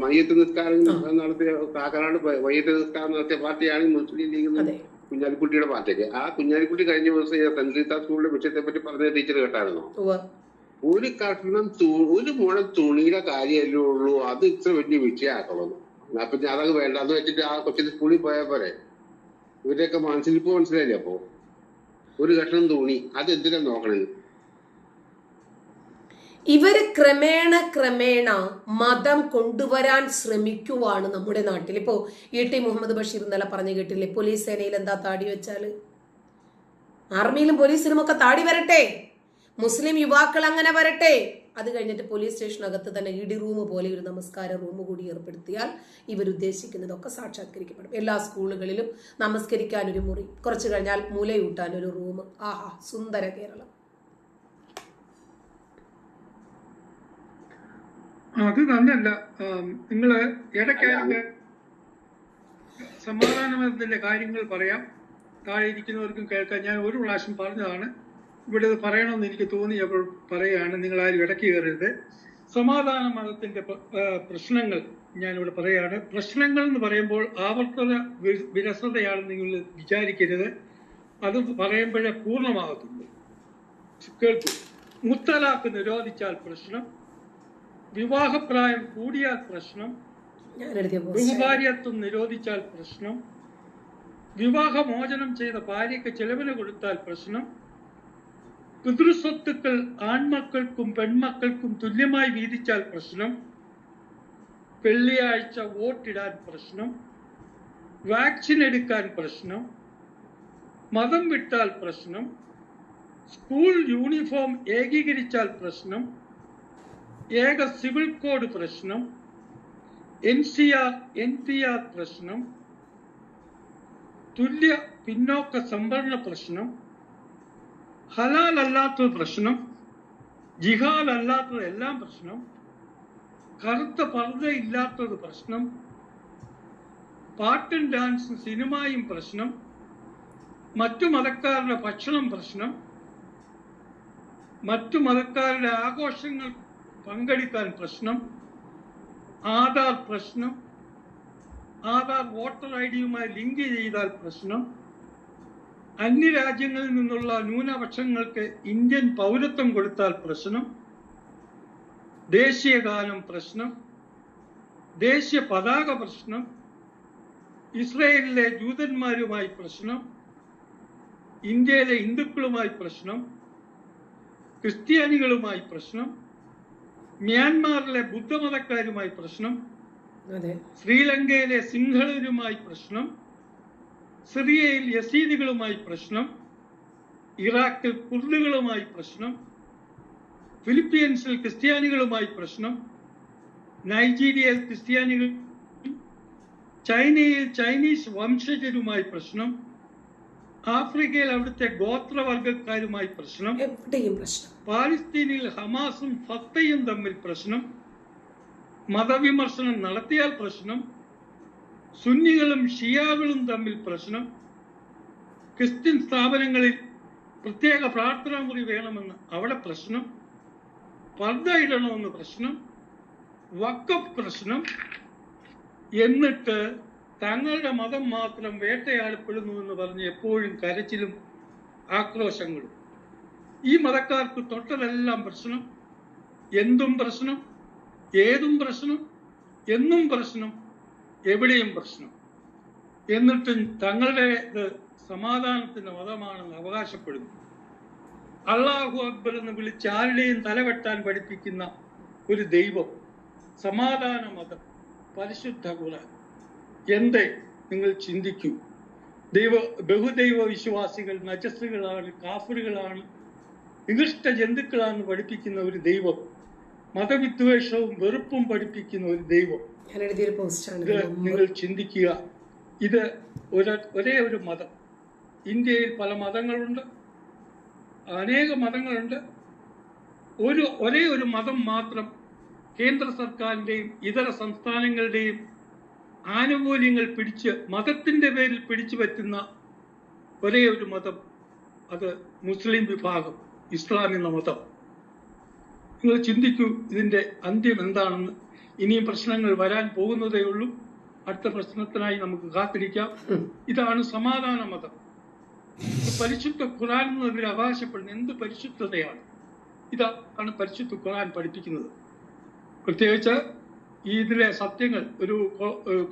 മയ്യത്ത് നിസ്കാരം നടത്തിയ കാക്കനാട് മയ്യത്ത് നിസ്കാരം നടത്തിയ പാർട്ടിയാണ് മുസ്ലിം ലീഗ് കുഞ്ഞാലിക്കുട്ടിയുടെ പാർട്ടിക്ക് ആ കുഞ്ഞാലിക്കുട്ടി കഴിഞ്ഞ ദിവസം ഞാൻ റീത്ത സ്കൂളിലെ വിഷയത്തെ പറ്റി പറഞ്ഞ ടീച്ചർ കേട്ടായിരുന്നു? ഒരു കഷ്ണം ഒരു മുഴം തുണിയുടെ കാര്യമല്ലേ ഉള്ളൂ. അത് ഇത്ര വലിയ വിഷയമാക്കണം. അപ്പൊ ഞാൻ അതൊക്കെ വേണ്ട. അത് വെച്ചിട്ട് ആ കൊച്ചിന് സ്കൂളിൽ പോയാൽ പോരെ. ഇവരെയൊക്കെ മനസ്സിലിപ്പോ മനസ്സിലായില്ലേ അപ്പോ? ഒരു കഷ്ണം തുണി. അത് എന്തിനാ നോക്കണത് ഇവർ ക്രമേണ ക്രമേണ മതം കൊണ്ടുവരാൻ ശ്രമിക്കുവാണ് നമ്മുടെ നാട്ടിൽ. ഇപ്പോ ഇ ടി മുഹമ്മദ് ബഷീർ ഇന്നലെ പറഞ്ഞു കേട്ടില്ലേ പോലീസ് സേനയിൽ എന്താ താടി വെച്ചാൽ? ആർമിയിലും പോലീസിലും ഒക്കെ താടി വരട്ടെ. മുസ്ലിം യുവാക്കൾ അങ്ങനെ വരട്ടെ. അത് കഴിഞ്ഞിട്ട് പോലീസ് സ്റ്റേഷനകത്ത് തന്നെ ഇടി റൂം പോലെ ഒരു നമസ്കാര റൂം കൂടി ഏർപ്പെടുത്തിയാൽ ഇവരുദ്ദേശിക്കുന്നതൊക്കെ സാക്ഷാത്കരിക്കപ്പെടും. എല്ലാ സ്കൂളുകളിലും നമസ്കരിക്കാൻ ഒരു മുറി കുറച്ച് കഴിഞ്ഞാൽ മൂലയൂട്ടാൻ ഒരു റൂം. ആഹാ സുന്ദര കേരളം. അത് നല്ലല്ല. നിങ്ങൾ നിങ്ങൾ ഇടയ്ക്കായിട്ട് സമാധാനത്തിന്റെ കാര്യങ്ങൾ പറയാം. താഴെ ഇരിക്കുന്നവർക്കും കേൾക്കാൻ ഞാൻ ഒരു പ്രാവശ്യം പറഞ്ഞതാണ്. ഇവിടെ ഇത് പറയണമെന്ന് എനിക്ക് തോന്നിയപ്പോൾ പറയുകയാണ്. നിങ്ങൾ ആരും ഇടയ്ക്ക് കയറരുത്. സമാധാന മതത്തിന്റെ പ്രശ്നങ്ങൾ ഞാനിവിടെ പറയുകയാണ്. പ്രശ്നങ്ങൾ എന്ന് പറയുമ്പോൾ ആവർത്തന വിരസതയാണ് നിങ്ങൾ വിചാരിക്കരുത്. അത് പറയുമ്പോഴേ പൂർണമാകത്തുള്ളൂ. കേൾക്കൂ. മുത്തലാഖ് നിരോധിച്ചാൽ പ്രശ്നം. വിവാഹപ്രായം കൂടിയാൽ പ്രശ്നം ബഹുഭാര്യത്വം നിരോധിച്ചാൽ പ്രശ്നം വിവാഹമോചനം ചെയ്ത ഭാര്യയ്ക്ക് ചെലവിന് കൊടുത്താൽ പ്രശ്നം പിതൃസ്വത്തുക്കൾ ആൺമക്കൾക്കും പെൺമക്കൾക്കും തുല്യമായി വീതിച്ചാൽ പ്രശ്നം വെള്ളിയാഴ്ച വോട്ടിടാൻ പ്രശ്നം വാക്സിൻ എടുക്കാൻ പ്രശ്നം മതം വിട്ടാൽ പ്രശ്നം സ്കൂൾ യൂണിഫോം ഏകീകരിച്ചാൽ പ്രശ്നം ഏക സിവിൽ കോഡ് പ്രശ്നം N C R N P R പ്രശ്നം തുല്യ പിന്നോക്ക സംവരണ പ്രശ്നം ഹലാൽ അല്ലാത്ത പ്രശ്നം ജിഹാൽ അല്ലാത്തത് എല്ലാം പ്രശ്നം കറുത്ത പർദ്ദ ഇല്ലാത്തത് പ്രശ്നം പാട്ടും ഡാൻസും സിനിമയും പ്രശ്നം മറ്റു മതക്കാരുടെ ഭക്ഷണം പ്രശ്നം മറ്റു മതക്കാരുടെ ആഘോഷങ്ങൾ പങ്കെടുക്കാൻ പ്രശ്നം ആധാർ പ്രശ്നം ആധാർ വോട്ടർ ഐ ഡിയുമായി ലിങ്ക് ചെയ്താൽ പ്രശ്നം അന്യരാജ്യങ്ങളിൽ നിന്നുള്ള ന്യൂനപക്ഷങ്ങൾക്ക് ഇന്ത്യൻ പൗരത്വം കൊടുത്താൽ പ്രശ്നം ദേശീയഗാനം പ്രശ്നം ദേശീയ പതാക പ്രശ്നം ഇസ്രയേലിലെ ജൂതന്മാരുമായി പ്രശ്നം ഇന്ത്യയിലെ ഹിന്ദുക്കളുമായി പ്രശ്നം ക്രിസ്ത്യാനികളുമായി പ്രശ്നം മ്യാൻമാറിലെ ബുദ്ധമതക്കാരുമായി പ്രശ്നം ശ്രീലങ്കയിലെ സിംഹളരുമായി പ്രശ്നം സിറിയയിൽ യസീദികളുമായി പ്രശ്നം ഇറാഖിൽ കുർദുകളുമായി പ്രശ്നം ഫിലിപ്പീൻസിൽ ക്രിസ്ത്യാനികളുമായി പ്രശ്നം നൈജീരിയയിൽ ക്രിസ്ത്യാനികൾ ചൈനയിൽ ചൈനീസ് വംശജരുമായി പ്രശ്നം ആഫ്രിക്കയിൽ അവിടുത്തെ ഗോത്രവർഗക്കാരുമായി പ്രശ്നം. എവിടെയും പ്രശ്നം. പാലസ്തീനിൽ ഹമാസും ഫത്തയും തമ്മിൽ പ്രശ്നം. മതവിമർശനം നടത്തിയാൽ പ്രശ്നം. സുന്നികളും ഷിയാകളും തമ്മിൽ പ്രശ്നം. ക്രിസ്ത്യൻ സ്ഥാപനങ്ങളിൽ പ്രത്യേക പ്രാർത്ഥനാ മുറി വേണമെന്ന് അവിടെ പ്രശ്നം. പർദ്ദ ഇടണമെന്ന് പ്രശ്നം. വക്കപ്പ് പ്രശ്നം. എന്നിട്ട് തങ്ങളുടെ മതം മാത്രം വേട്ടയാടപ്പെടുന്നു എന്ന് പറഞ്ഞ് എപ്പോഴും കരച്ചിലും ആക്രോശങ്ങളും. ഈ മതക്കാർക്ക് തൊട്ടതെല്ലാം പ്രശ്നം? എന്തും പ്രശ്നം? ഏതും പ്രശ്നം? എന്നും പ്രശ്നം? എവിടെയും പ്രശ്നം? എന്നിട്ടും തങ്ങളുടെ സമാധാനത്തിന്റെ മതമാണെന്ന് അവകാശപ്പെടുന്നു. അള്ളാഹു അക്ബർ എന്ന് വിളിച്ച് ആരുടെയും തലവെട്ടാൻ പഠിപ്പിക്കുന്ന ഒരു ദൈവം സമാധാന മതം പരിശുദ്ധ ഖുർആൻ. എന്തേ നിങ്ങൾ ചിന്തിക്കൂ? ദൈവ ബഹുദൈവ വിശ്വാസികൾ നജസ്സുകളാണ് കാഫറുകളാണ് നികൃഷ്ട ജന്തുക്കളാണ് പഠിപ്പിക്കുന്ന ഒരു ദൈവം. മതവിദ്വേഷവും വെറുപ്പും പഠിപ്പിക്കുന്ന ഒരു ദൈവം. നിങ്ങൾ ചിന്തിക്കുക. ഇത് ഒരേ ഒരു മതം. ഇന്ത്യയിൽ പല മതങ്ങളുണ്ട്. അനേക മതങ്ങളുണ്ട്. ഒരു ഒരേ ഒരു മതം മാത്രം കേന്ദ്ര സർക്കാരിന്റെയും ഇതര സംസ്ഥാനങ്ങളുടെയും ആനുകൂല്യങ്ങൾ പിടിച്ച് മതത്തിന്റെ പേരിൽ പിടിച്ചു പറ്റുന്ന ഒരേ ഒരു മതം അത് മുസ്ലിം വിഭാഗം ഇസ്ലാം എന്ന മതം. നിങ്ങൾ ചിന്തിക്കൂ ഇതിന്റെ അന്ത്യം എന്താണെന്ന്. ഇനിയും പ്രശ്നങ്ങൾ വരാൻ പോകുന്നതേ ഉള്ളൂ. അടുത്ത പ്രശ്നത്തിനായി നമുക്ക് കാത്തിരിക്കാം. ഇതാണ് സമാധാന മതം. പരിശുദ്ധ ഖുറാൻ എന്നതിൽ അവകാശപ്പെടുന്ന എന്ത് പരിശുദ്ധതയാണ്? ഇതാണ് പരിശുദ്ധ ഖുറാൻ പഠിപ്പിക്കുന്നത്. പ്രത്യേകിച്ച് ഈ ഇതിലെ സത്യങ്ങൾ ഒരു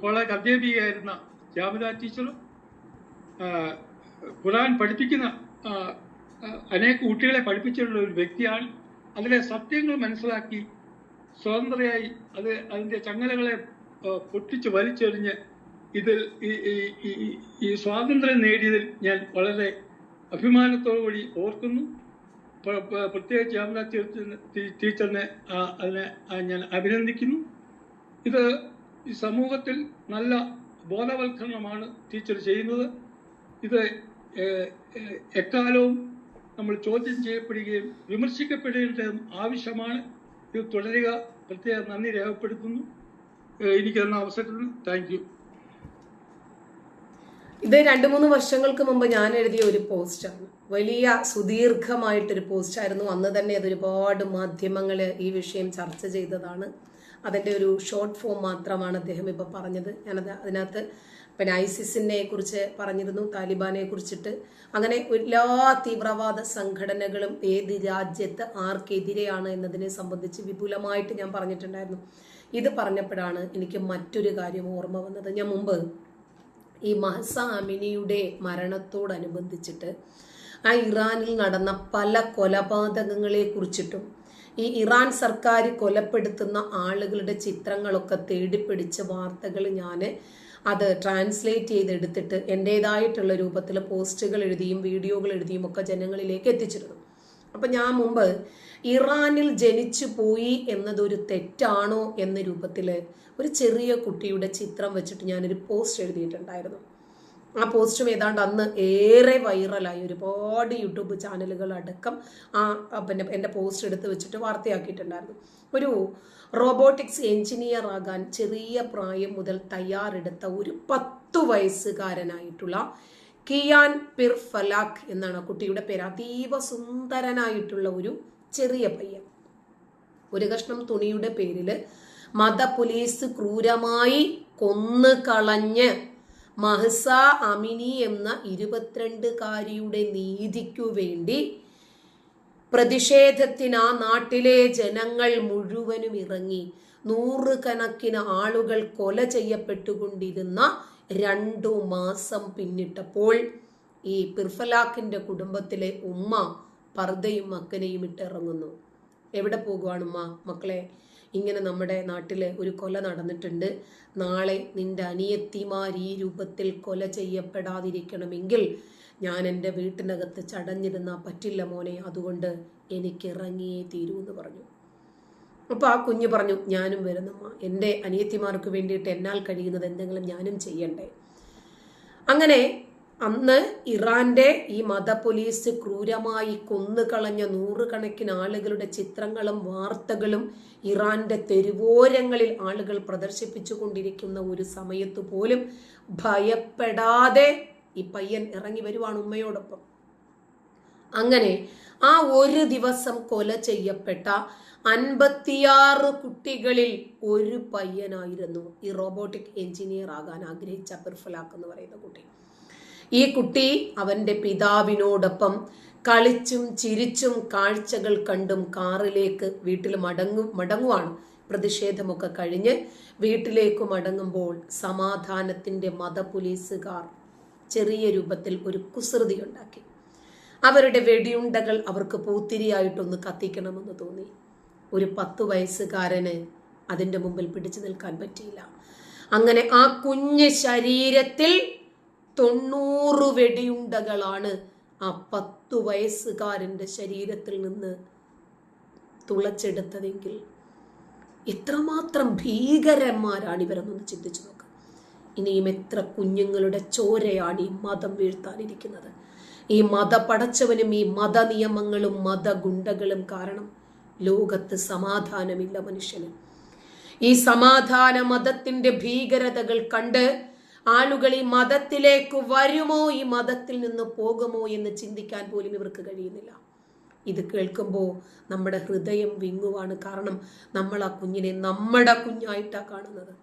കോളേജ് അധ്യാപികയായിരുന്ന ജാമിത ടീച്ചറും ഖുറാൻ പഠിപ്പിക്കുന്ന അനേക കുട്ടികളെ പഠിപ്പിച്ചിട്ടുള്ള ഒരു വ്യക്തിയാണ്. അതിലെ സത്യങ്ങൾ മനസ്സിലാക്കി സ്വതന്ത്രയായി അത് അതിന്റെ ചങ്ങലകളെ പൊട്ടിച്ച് വലിച്ചെറിഞ്ഞ് ഇതിൽ ഈ- സ്വാതന്ത്ര്യം നേടിയതിൽ ഞാൻ വളരെ അഭിമാനത്തോടുകൂടി ഓർക്കുന്നു. പ്ര- പ്ര- പ്രത്യേകിച്ച് ജാമിന ടീച്ചറിനെ അതിനെ ഞാൻ അഭിനന്ദിക്കുന്നു. ഇത് ഈ സമൂഹത്തിൽ നല്ല ബോധവൽക്കരണമാണ് ടീച്ചർ ചെയ്യുന്നത്. ഇത് എക്കാലവും നമ്മൾ ചോദ്യം ചെയ്യപ്പെടുകയും വിമർശിക്കപ്പെടേണ്ടതും ആവശ്യമാണ്. ഇത് തുടരുക. പ്രത്യേകം നന്ദി രേഖപ്പെടുത്തുന്നു. എനിക്ക് തന്ന അവസരത്തിന് താങ്ക് യു ഇത് രണ്ട് മൂന്ന് വർഷങ്ങൾക്ക് മുമ്പ് ഞാൻ എഴുതിയ ഒരു പോസ്റ്റാണ് വലിയ സുദീർഘമായിട്ടൊരു പോസ്റ്റായിരുന്നു അന്ന് തന്നെ അത് ഒരുപാട് മാധ്യമങ്ങൾ ഈ വിഷയം ചർച്ച ചെയ്തതാണ്. അതിന്റെ ഒരു ഷോർട്ട് ഫോം മാത്രമാണ് അദ്ദേഹം ഇപ്പോൾ പറഞ്ഞത്. ഞാനത് അതിനകത്ത് പിന്നെ ഐസിസിനെ കുറിച്ച് പറഞ്ഞിരുന്നു താലിബാനെ കുറിച്ചിട്ട്. അങ്ങനെ എല്ലാ തീവ്രവാദ സംഘടനകളും ഏത് രാജ്യത്ത് ആർക്കെതിരെയാണ് എന്നതിനെ സംബന്ധിച്ച് വിപുലമായിട്ട് ഞാൻ പറഞ്ഞിട്ടുണ്ടായിരുന്നു. ഇത് പറഞ്ഞപ്പോഴാണ് എനിക്ക് മറ്റൊരു കാര്യം ഓർമ്മ വന്നത്. ഞാൻ മുമ്പ് ഈ മഹസ അമിനിയുടെ മരണത്തോടനുബന്ധിച്ചിട്ട് ആ ഇറാനിൽ നടന്ന പല കൊലപാതകങ്ങളെ കുറിച്ചിട്ടും ഈ ഇറാൻ സർക്കാർ കൊലപ്പെടുത്തുന്ന ആളുകളുടെ ചിത്രങ്ങളൊക്കെ തേടിപ്പിടിച്ച വാർത്തകൾ ഞാൻ അത് ട്രാൻസ്ലേറ്റ് ചെയ്തെടുത്തിട്ട് എന്റേതായിട്ടുള്ള രൂപത്തിൽ പോസ്റ്റുകൾ എഴുതിയും വീഡിയോകൾ എഴുതിയും ഒക്കെ ജനങ്ങളിലേക്ക് എത്തിച്ചിരുന്നു. അപ്പം ഞാൻ മുമ്പ് ഇറാനിൽ ജനിച്ചു പോയി എന്നതൊരു തെറ്റാണോ എന്ന രൂപത്തിൽ ഒരു ചെറിയ കുട്ടിയുടെ ചിത്രം വെച്ചിട്ട് ഞാനൊരു പോസ്റ്റ് എഴുതിയിട്ടുണ്ടായിരുന്നു. ആ പോസ്റ്റും ഏതാണ്ട് അന്ന് ഏറെ വൈറലായി. ഒരുപാട് യൂട്യൂബ് ചാനലുകൾ അടക്കം ആ പിന്നെ എന്റെ പോസ്റ്റ് എടുത്ത് വെച്ചിട്ട് വാർത്തയാക്കിയിട്ടുണ്ടായിരുന്നു. ഒരു റോബോട്ടിക്സ് എഞ്ചിനീയർ ആകാൻ ചെറിയ പ്രായം മുതൽ തയ്യാറെടുത്ത ഒരു പത്തു വയസ്സുകാരനായിട്ടുള്ള കിയാൻ പിർ ഫലാഖ് എന്നാണ് കുട്ടിയുടെ പേര്. അതീവ സുന്ദരനായിട്ടുള്ള ഒരു ചെറിയ പയ്യൻ. ഒരു കഷ്ണം തുണിയുടെ പേരിൽ മത പോലീസ് ക്രൂരമായി കൊന്നു കളഞ്ഞ് മഹസ അമിനി എന്ന ഇരുപത്തിരണ്ടുകാരിയുടെ നീതിക്കു വേണ്ടി പ്രതിഷേധത്തിന് ആ നാട്ടിലെ ജനങ്ങൾ മുഴുവനും ഇറങ്ങി നൂറുകണക്കിന് ആളുകൾ കൊല ചെയ്യപ്പെട്ടുകൊണ്ടിരുന്ന രണ്ടു മാസം പിന്നിട്ടപ്പോൾ ഈ പിർഫലാഖിന്റെ കുടുംബത്തിലെ ഉമ്മ പർദ്ദയും മക്കനെയും ഇട്ടിറങ്ങുന്നു. എവിടെ പോകുവാണ് ഉമ്മ മക്കളെ ഇങ്ങനെ നമ്മുടെ നാട്ടിൽ ഒരു കൊല നടന്നിട്ടുണ്ട്. നാളെ നിന്റെ അനിയത്തിമാർ ഈ രൂപത്തിൽ കൊല ചെയ്യപ്പെടാതിരിക്കണമെങ്കിൽ ഞാൻ എന്റെ വീട്ടിനകത്ത് ചടഞ്ഞിരുന്നാൽ പറ്റില്ല മോനെ. അതുകൊണ്ട് എനിക്ക് ഇറങ്ങിയേ തീരൂ എന്ന് പറഞ്ഞു. അപ്പോൾ ആ കുഞ്ഞ് പറഞ്ഞു ഞാനും വരുന്നമ്മ എന്റെ അനിയത്തിമാർക്ക് വേണ്ടിയിട്ട് എന്നാൽ കഴിയുന്നത് എന്തെങ്കിലും ഞാനും ചെയ്യണ്ടേ? അങ്ങനെ അന്ന് ഇറാന്റെ ഈ മത പോലീസ് ക്രൂരമായി കൊന്നുകളഞ്ഞ നൂറുകണക്കിന് ആളുകളുടെ ചിത്രങ്ങളും വാർത്തകളും ഇറാന്റെ തെരുവോരങ്ങളിൽ ആളുകൾ പ്രദർശിപ്പിച്ചു കൊണ്ടിരിക്കുന്ന ഒരു സമയത്ത് പോലും ഭയപ്പെടാതെ ഈ പയ്യൻ ഇറങ്ങി വരുവാണ് ഉമ്മയോടൊപ്പം. അങ്ങനെ ആ ഒരു ദിവസം കൊല ചെയ്യപ്പെട്ട അൻപത്തിയാറ് കുട്ടികളിൽ ഒരു പയ്യനായിരുന്നു. ഈ റോബോട്ടിക് എഞ്ചിനീയർ ആകാൻ ആഗ്രഹിച്ച ബിർഫലാക്ക് എന്ന് പറയുന്ന കുട്ടി. ഈ കുട്ടി അവന്റെ പിതാവിനോടൊപ്പം കളിച്ചും ചിരിച്ചും കാഴ്ചകൾ കണ്ടും കാറിലേക്ക് വീട്ടിൽ മടങ്ങും മടങ്ങുവാണ്. പ്രതിഷേധമൊക്കെ കഴിഞ്ഞ് വീട്ടിലേക്ക് മടങ്ങുമ്പോൾ സമാധാനത്തിന്റെ മത പോലീസുകാർ ചെറിയ രൂപത്തിൽ ഒരു കുസൃതി ഉണ്ടാക്കി. അവരുടെ വെടിയുണ്ടകൾ അവർക്ക് പൂത്തിരിയായിട്ടൊന്ന് കത്തിക്കണമെന്ന് തോന്നി. ഒരു പത്തു വയസ്സുകാരന് അതിന്റെ മുമ്പിൽ പിടിച്ചു നിൽക്കാൻ പറ്റിയില്ല. അങ്ങനെ ആ കുഞ്ഞ് ശരീരത്തിൽ തൊണ്ണൂറ് വെടിയുണ്ടകളാണ് ആ പത്തു വയസ്സുകാരന്റെ ശരീരത്തിൽ നിന്ന് തുളച്ചെടുത്തതെങ്കിൽ എത്രമാത്രം ഭീകരന്മാരാണ് ഇവരെന്നൊന്ന് ചിന്തിച്ചു നോക്കുക ഇനിയും എത്ര കുഞ്ഞുങ്ങളുടെ ചോരയാണ് ഈ മതം വീഴ്ത്താനിരിക്കുന്നത്. ഈ മത പടച്ചവനും ഈ മത നിയമങ്ങളും മതഗുണ്ടകളും കാരണം ലോകത്ത് സമാധാനമില്ല മനുഷ്യന്. ഈ സമാധാന മതത്തിന്റെ ഭീകരതകൾ കണ്ട് ആളുകൾ ഈ മതത്തിലേക്ക് വരുമോ? ഈ മതത്തിൽ നിന്ന് പോകുമോ എന്ന് ചിന്തിക്കാൻ പോലും ഇവർക്ക് കഴിയുന്നില്ല. ഇത് കേൾക്കുമ്പോൾ നമ്മുടെ ഹൃദയം വിങ്ങുവാണ്. കാരണം നമ്മൾ ആ കുഞ്ഞിനെ നമ്മുടെ കുഞ്ഞായിട്ടാണ് കാണുന്നത്.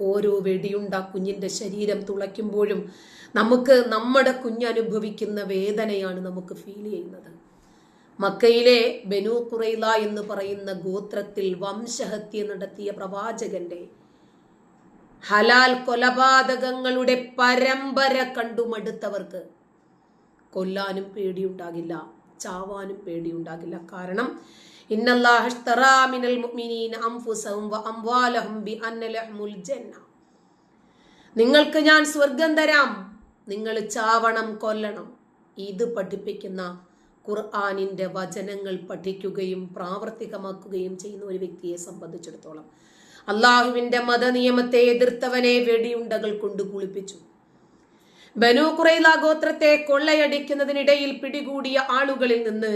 ഓരോ വെടിയുണ്ട കുഞ്ഞിന്റെ ശരീരം തുളയ്ക്കുമ്പോഴും നമുക്ക് നമ്മുടെ കുഞ്ഞനുഭവിക്കുന്ന വേദനയാണ് നമുക്ക് ഫീൽ ചെയ്യുന്നത്. മക്കയിലെ ബനു കുറൈല എന്ന് പറയുന്ന ഗോത്രത്തിൽ വംശഹത്യ നടത്തിയ പ്രവാചകന്റെ ഹലാൽ കൊലപാതകങ്ങളുടെ പരമ്പര കണ്ടുമടുത്തവർക്ക് കൊല്ലാനും പേടിയുണ്ടാകില്ല ചാവാനും പേടിയുണ്ടാകില്ല. കാരണം നിങ്ങൾക്ക് ഞാൻ സ്വർഗം തരാം നിങ്ങൾ ചാവണം കൊല്ലണം. ഇത് പഠിപ്പിക്കുന്ന ഖുർആാനിന്റെ വചനങ്ങൾ പഠിക്കുകയും പ്രാവർത്തികമാക്കുകയും ചെയ്യുന്ന ഒരു വ്യക്തിയെ സംബന്ധിച്ചിടത്തോളം അള്ളാഹുവിന്റെ മതനിയമത്തെ എതിർത്തവനെ വെടിയുണ്ടകൾ കൊണ്ട് കുളിപ്പിച്ചു. ബനു കുറൈല ഗോത്രത്തെ കൊള്ളയടിക്കുന്നതിനിടയിൽ പിടികൂടിയ ആളുകളിൽ നിന്ന്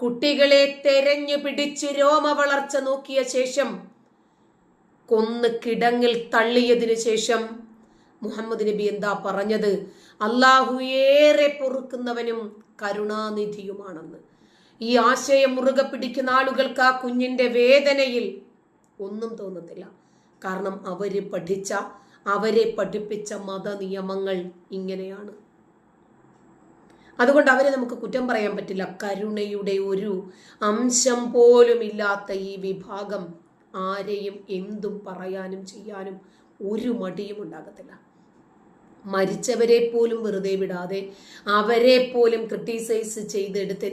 കുട്ടികളെ തെരഞ്ഞു പിടിച്ച് രോമ വളർച്ച നോക്കിയ ശേഷം കൊന്ന് കിടങ്ങിൽ തള്ളിയതിനു ശേഷം മുഹമ്മദ് നബി എന്താ പറഞ്ഞത്? അള്ളാഹു ഏറെ പൊറുക്കുന്നവനും കരുണാനിധിയുമാണെന്ന്. ഈ ആശയം മുറുകെ പിടിക്കുന്ന ആളുകൾക്ക് ആ കുഞ്ഞിന്റെ വേദനയിൽ ഒന്നും തോന്നത്തില്ല. കാരണം അവർ പഠിച്ച അവരെ പഠിപ്പിച്ച മതനിയമങ്ങൾ ഇങ്ങനെയാണ്. അതുകൊണ്ട് അവരെ നമുക്ക് കുറ്റം പറയാൻ പറ്റില്ല. കരുണയുടെ ഒരു അംശം പോലും ഇല്ലാത്ത ഈ വിഭാഗം ആരെയും എന്തും പറയാനും ചെയ്യാനും ഒരു മടിയും ഉണ്ടാകത്തില്ല. മരിച്ചവരെ പോലും വെറുതെ വിടാതെ അവരെ പോലും ക്രിട്ടിസൈസ് ചെയ്തെടുത്ത്